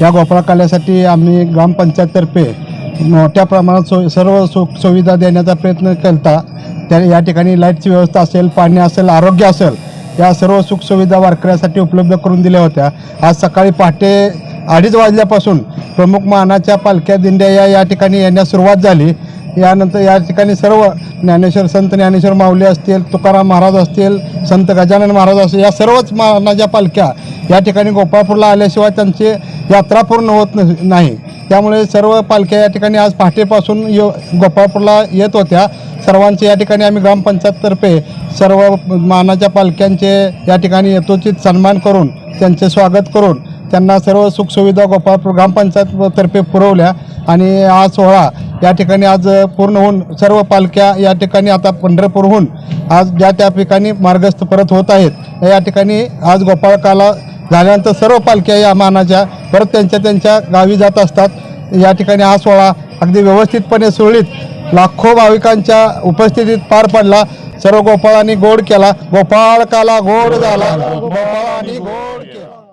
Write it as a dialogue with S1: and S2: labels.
S1: या गोपाळा काल्यासाठी आम्ही ग्रामपंचायततर्फे मोठ्या प्रमाणात सो सर्व सुख सुविधा देण्याचा प्रयत्न करता त्या या ठिकाणी लाईटची व्यवस्था असेल पाणी असेल आरोग्य असेल या सर्व सुखसुविधा वारकऱ्यासाठी उपलब्ध करून दिल्या होत्या. आज सकाळी पहाटे अडीच वाजल्यापासून प्रमुख मानाच्या पालख्या दिंड्या या या ठिकाणी येण्यास सुरुवात झाली. यानंतर या ठिकाणी सर्व ज्ञानेश्वर संत ज्ञानेश्वर माऊली असतील तुकाराम महाराज असतील संत गजानन महाराज असतील या सर्वच मानाच्या पालख्या या ठिकाणी गोपाळपूरला आल्याशिवाय त्यांची यात्रा पूर्ण होत न- नाही. त्यामुळे सर्व पालख्या या ठिकाणी आज पहाटेपासून यो गोपाळपूरला येत होत्या. सर्वांचे या ठिकाणी आम्ही ग्रामपंचायततर्फे सर्व मानाच्या पालख्यांचे या ठिकाणी यथोचित सन्मान करून त्यांचे स्वागत करून त्यांना सर्व सुखसुविधा गोपाळपूर ग्रामपंचायततर्फे पुरवल्या. आणि हा सोहळा या ठिकाणी आज पूर्ण होऊन सर्व पालख्या या ठिकाणी आता पंढरपूरहून आज ज्या त्या ठिकाणी मार्गस्थ परत होत आहेत या ठिकाणी आज गोपाळकाला झाल्यानंतर सर्व पालख्या या मानाच्या परत त्यांच्या त्यांच्या गावी जात असतात. या ठिकाणी हा सोहळा अगदी व्यवस्थितपणे सुरळीत लाखो भाविकांच्या उपस्थितीत पार पडला. सर्व गोपाळांनी गोड केला. गोपाळकाला गोड झाला. गोपाळांनी गोड केला.